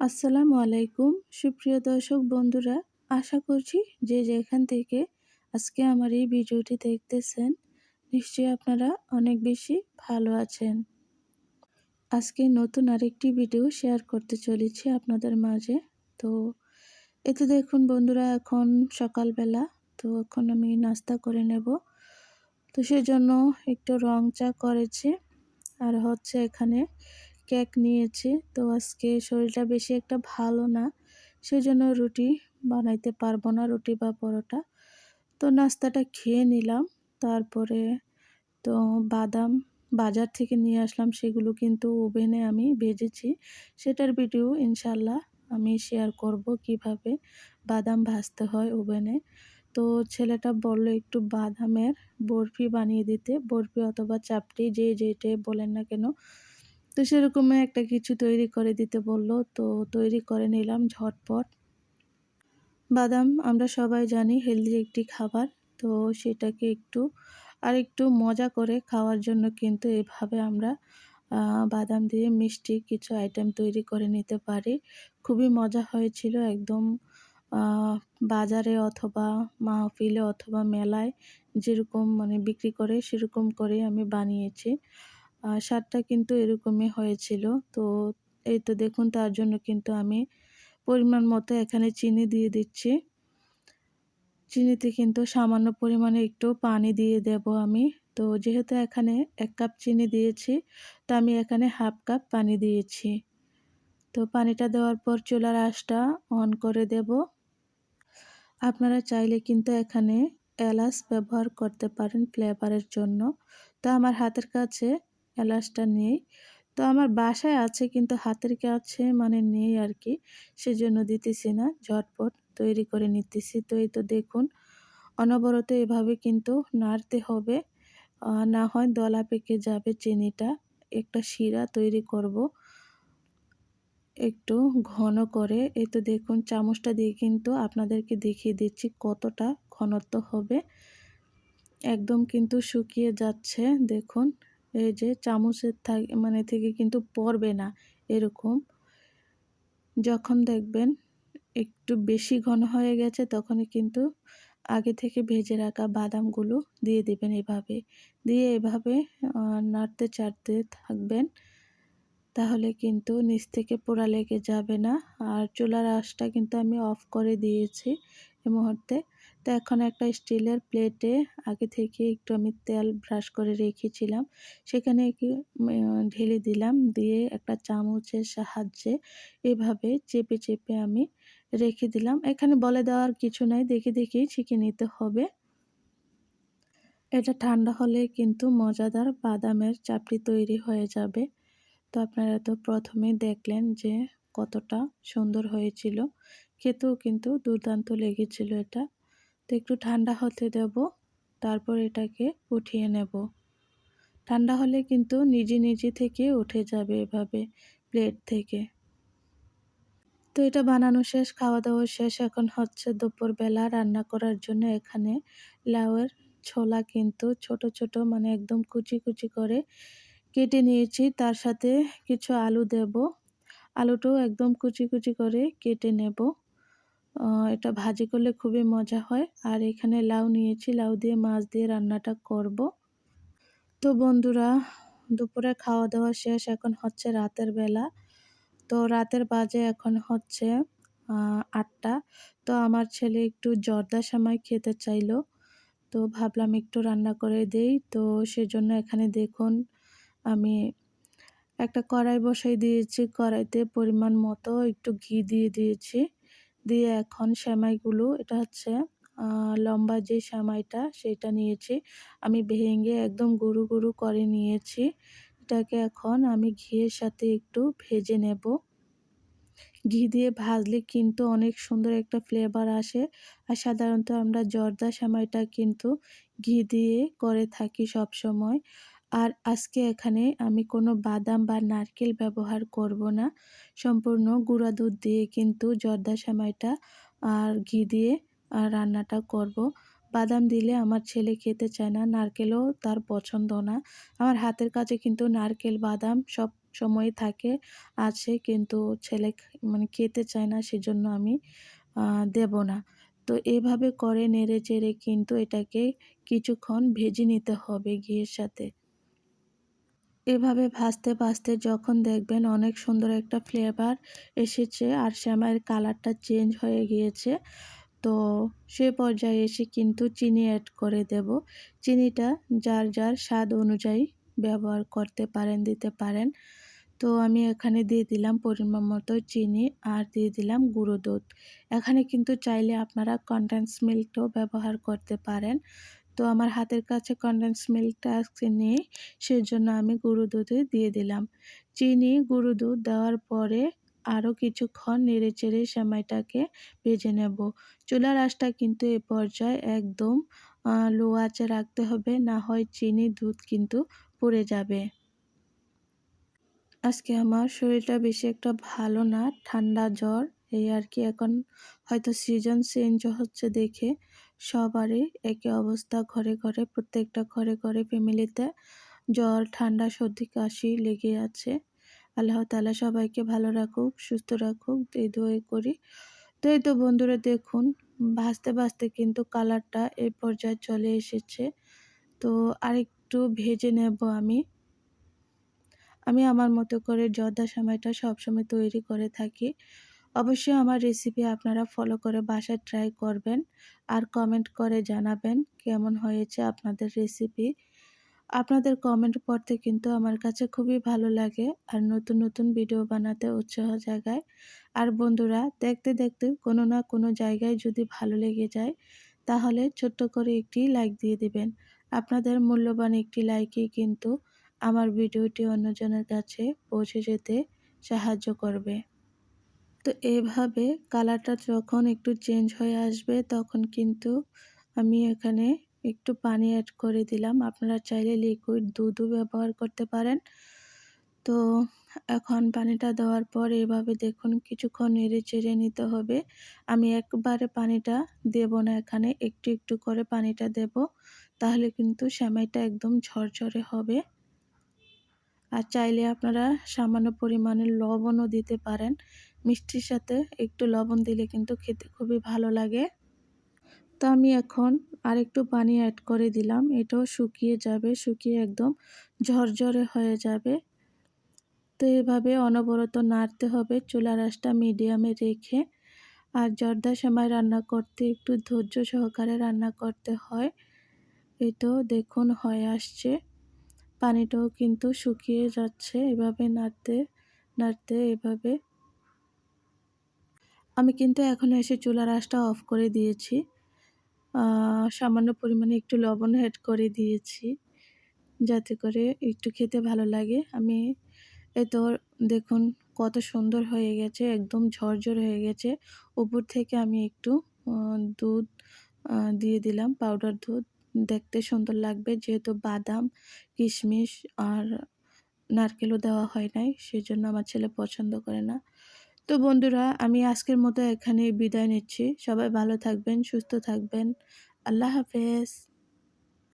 আসসালামু আলাইকুম। সুপ্রিয় দর্শক বন্ধুরা, আশা করছি যে যেখান থেকে আজকে আমার এই ভিডিওটি দেখতেছেন, নিশ্চয়ই আপনারা অনেক বেশি ভালো আছেন। আজকে নতুন আরেকটি ভিডিও শেয়ার করতে চলেছি আপনাদের মাঝে। তো এতে দেখুন বন্ধুরা, এখন সকালবেলা, তো এখন আমি নাস্তা করে নেব। তো সেজন্য একটু রং চা করেছি। আর হচ্ছে এখানে কেক নিয়েছি। তো আজকে শরীরটা বেশি একটা ভালো না, সেজন্য রুটি বানাইতে পারব না, রুটি বা পরোটা। তো নাস্তাটা খেয়ে নিলাম, তারপরে তো বাদাম বাজার থেকে নিয়ে আসলাম, সেগুলো কিন্তু ওভেনে আমি ভেজেছি। সেটার ভিডিও ইনশাল্লাহ আমি শেয়ার করব কীভাবে বাদাম ভাজতে হয় ওভেনে। তো ছেলেটা বলল, একটু বাদামের বরফি বানিয়ে দিতে। বরফি অথবা চাপটি যে যেটাই বলেন না কেন তো সেরকমই একটা কিছু তৈরি করে দিতে বলল। তো তৈরি করে নিলাম ঝটপট। বাদাম আমরা সবাই জানি হেলদি একটি খাবার, তো সেটাকে একটু আর একটু মজা করে খাওয়ার জন্য কিন্তু এভাবে আমরা বাদাম দিয়ে মিষ্টি কিছু আইটেম তৈরি করে নিতে পারি। খুবই মজা হয়েছিল একদম বাজারে অথবা মাহফিলে অথবা মেলায় যেরকম মানে বিক্রি করে সেরকম করে আমি বানিয়েছি। স্বাদটা কিন্তু এরকমই হয়েছিল। তো এই তো দেখুন, তার জন্য কিন্তু আমি পরিমাণ মতো এখানে চিনি দিয়ে দিচ্ছি। চিনিতে কিন্তু সামান্য পরিমাণে একটু পানি দিয়ে দেব আমি। তো যেহেতু এখানে এক কাপ চিনি দিয়েছি, তো আমি এখানে হাফ কাপ পানি দিয়েছি। তো পানিটা দেওয়ার পর চুলার আঁশটা অন করে দেব। আপনারা চাইলে কিন্তু এখানে এলাচ ব্যবহার করতে পারেন ফ্লেভারের জন্য। তো আমার হাতের কাছে এলাচটা নেই। তো আমার বাসায় আছে কিন্তু হাতের কাছে মানে নেই আর কি সেজন্য দিতেছি না, ঝটপট তৈরি করে নিতেছি। তো এই তো দেখুন, অনবরত এভাবে কিন্তু নাড়তে হবে। না হয় দলা পেকে যাবে চিনিটা। একটা শিরা তৈরি করব। একটু ঘন করে। এই তো দেখুন, চামচটা দিয়ে কিন্তু আপনাদেরকে দেখিয়ে দিচ্ছি কতটা ঘনত্ব হবে। একদম কিন্তু শুকিয়ে যাচ্ছে, দেখুন। এই যে চামচের মানে থেকে কিন্তু পড়বে না এরকম। যখন দেখবেন একটু বেশি ঘন হয়ে গেছে তখনই কিন্তু আগে থেকে ভেজে রাখা বাদামগুলো দিয়ে দেবেন এভাবে। দিয়ে এভাবে নাড়তে চাড়তে থাকবেন। তাহলে কিন্তু নিচ থেকে পোড়া লেগে যাবে না। আর চুলার আঁশটা কিন্তু আমি অফ করে দিয়েছি এই মুহূর্তে। তো এখন একটা স্টিলের প্লেটে আগে থেকে একটু আমি তেল ব্রাশ করে রেখেছিলাম। সেখানে ঢেলে দিলাম, দিয়ে একটা চামচের সাহায্যে এভাবে চেপে চেপে আমি রেখে দিলাম। এখানে বলে দেওয়ার কিছু নাই, দেখে দেখেই ছিকে নিতে হবে। এটা ঠান্ডা হলে কিন্তু মজাদার বাদামের চাপড়ি তৈরি হয়ে যাবে। তো আপনারা তো প্রথমেই দেখলেন যে কতটা সুন্দর হয়েছিল। খেতেও কিন্তু দুর্দান্ত লেগেছিল এটা। তো একটু ঠান্ডা হতে দেব, তারপর এটাকে উঠিয়ে নেব। ঠান্ডা হলে কিন্তু নিজে নিজে থেকে উঠে যাবে এভাবে প্লেট থেকে। তো এটা বানানো শেষ খাওয়া দাওয়া শেষ। এখন হচ্ছে দুপুরবেলা রান্না করার জন্য এখানে লাউয়ের ছোলা কিন্তু ছোট ছোট মানে একদম কুচি কুচি করে কেটে নিয়েছি। তার সাথে কিছু আলু দেব। আলুটাও একদম কুচি কুচি করে কেটে নেব। এটা ভাজি করলে খুবই মজা হয়। আর এখানে লাউ নিয়েছি, লাউ দিয়ে মাছ দিয়ে রান্নাটা করব। তো বন্ধুরা, দুপুরে খাওয়া দাওয়া শেষ, এখন হচ্ছে রাতের বেলা। তো রাতের বাজে এখন হচ্ছে আটটা। তো আমার ছেলে একটু জর্দা সময় খেতে চাইলো। তো ভাবলাম একটু রান্না করে দেই। তো সেজন্য এখানে দেখুন, আমি একটা কড়াই বসাই দিয়েছি। কড়াইতে পরিমাণ মতো একটু ঘি দিয়ে দিয়েছি। দিয়ে এখন সেমাইগুলো, এটা হচ্ছে লম্বা যে সেমাইটা সেটা নিয়েছি। আমি ভেঙে একদম গুরু গুরু করে নিয়েছি। এটাকে এখন আমি ঘিয়ের সাথে একটু ভেজে নেব। ঘি দিয়ে ভাজলে কিন্তু অনেক সুন্দর একটা ফ্লেভার আসে আর সাধারণত আমরা জর্দা সেমাইটা কিন্তু ঘি দিয়ে করে থাকি সব সময়। আর আজকে এখানে আমি কোনো বাদাম বা নারকেল ব্যবহার করব না। সম্পূর্ণ গুঁড়া দুধ দিয়ে কিন্তু জর্দা সেমাইটা আর ঘি দিয়ে রান্নাটা করব। বাদাম দিলে আমার ছেলে খেতে চায় না, নারকেলও তার পছন্দ না। আমার হাতের কাছে কিন্তু নারকেল, বাদাম সব সময় থাকে, আছে কিন্তু ছেলে মানে খেতে চায় না, সেজন্য আমি দেব না। তো এভাবে করে নেড়ে চেড়ে কিন্তু এটাকে কিছুক্ষণ ভেজে নিতে হবে ঘিয়ের সাথে। এভাবে ভাজতে ভাজতে যখন দেখবেন অনেক সুন্দর একটা ফ্লেভার এসেছে আর শ্যামাইয়ের কালারটা চেঞ্জ হয়ে গিয়েছে, তো সে পর্যায়ে এসে কিন্তু চিনি অ্যাড করে দেব। চিনিটা যার যার স্বাদ অনুযায়ী ব্যবহার করতে পারেন, দিতে পারেন। তো আমি এখানে দিয়ে দিলাম পরিমাণ মতো চিনি আর দিয়ে দিলাম গুঁড়ো দুধ। এখানে কিন্তু চাইলে আপনারা কন্ডেন্স মিল্কটাও ব্যবহার করতে পারেন। তো আমার হাতের কাছে কন্ডেন্স মিল্কটা আজকে নেই, সেজন্য আমি গুঁড়ো দুধে দিয়ে দিলাম। চিনি গুঁড়ো দুধ দেওয়ার পরে আরও কিছুক্ষণ নেড়ে চেড়ে সেমাইটাকে ভেজে নেব। চুলার আঁচটা কিন্তু এ পর্যায়ে একদম লো আঁচে রাখতে হবে, না হয় চিনি দুধ কিন্তু পড়ে যাবে। আজকে আমার শরীরটা বেশি একটা ভালো না, ঠান্ডা জ্বর, এই আর কি। এখন হয়তো সিজন চেঞ্জ হচ্ছে দেখে। সবারই একই অবস্থা। ঘরে ঘরে, প্রত্যেকটা ঘরে ঘরে ফ্যামিলিতে জ্বর, ঠান্ডা, সর্দি, কাশি লেগে আছে। আল্লাহ তালা সবাইকে ভালো রাখুক, সুস্থ রাখুক, এই দোয়ে করি। তো এই তো বন্ধুরা, দেখুন ভাজতে ভাজতে কিন্তু কালারটা এই পর্যায়ে চলে এসেছে। তো আরেকটু ভেজে নেব আমি। আমি আমার মতো করে জর্দা সময়টা সবসময় তৈরি করে থাকি। অবশ্যই আমার রেসিপি আপনারা ফলো করে বাসায় ট্রাই করবেন আর কমেন্ট করে জানাবেন কেমন হয়েছে আপনাদের রেসিপি আপনাদের কমেন্ট পড়তে কিন্তু আমার কাছে খুবই ভালো লাগে আর নতুন নতুন ভিডিও বানাতে উৎসাহ জাগায়। আর বন্ধুরা, দেখতে দেখতে কোনো না কোনো জায়গায় যদি ভালো লেগে যায়, তাহলে ছোট্ট করে একটি লাইক দিয়ে দিবেন। আপনাদের মূল্যবান একটি লাইকই কিন্তু আমার ভিডিওটি অন্যজনের কাছে পৌঁছে যেতে সাহায্য করবে। তো এভাবে কালারটা যখন একটু চেঞ্জ হয়ে আসবে, তখন কিন্তু আমি এখানে একটু পানি অ্যাড করে দিলাম। আপনারা চাইলে লিকুইড দুধও ব্যবহার করতে পারেন। তো এখন পানিটা দেওয়ার পর এভাবে দেখুন কিছুক্ষণ নেড়ে চেড়ে নিতে হবে। আমি একবারে পানিটা দেব না এখানে, একটু একটু করে পানিটা দেব, তাহলে কিন্তু সেমাইটা একদম ঝরঝরে হবে। আর চাইলে আপনারা সামান্য পরিমাণে লবণও দিতে পারেন। মিষ্টির সাথে একটু লবণ দিলে কিন্তু খেতে খুবই ভালো লাগে। তো আমি এখন আরেকটু পানি অ্যাড করে দিলাম। এটাও শুকিয়ে যাবে, শুকিয়ে একদম ঝরঝরে হয়ে যাবে। তো এভাবে অনবরত নাড়তে হবে চুলা রাসটা মিডিয়ামে রেখে। আর জর্দা সেমাই রান্না করতে একটু ধৈর্য সহকারে রান্না করতে হয়। তো দেখুন হয়ে আসছে। পানিটাও কিন্তু শুকিয়ে যাচ্ছে। এভাবে নাড়তে নাড়তে এভাবে আমি কিন্তু এখন এসে চুলার আঁচটা অফ করে দিয়েছি। সামান্য পরিমাণে একটু লবণ অ্যাড করে দিয়েছি, যাতে করে একটু খেতে ভালো লাগে। আমি এ তো দেখুন কত সুন্দর হয়ে গেছে, একদম ঝরঝর হয়ে গেছে। উপর থেকে আমি একটু দুধ দিয়ে দিলাম পাউডার দুধ। দেখতে সুন্দর লাগবে, যেহেতু বাদাম, কিশমিশ আর নারকেলও দেওয়া হয় নাই, সেজন্য আমার ছেলে পছন্দ করে না। তো বন্ধুরা, আমি আজকের মতো এখানে বিদায় নিচ্ছি। সবাই ভালো থাকবেন, সুস্থ থাকবেন। আল্লাহ হাফেজ।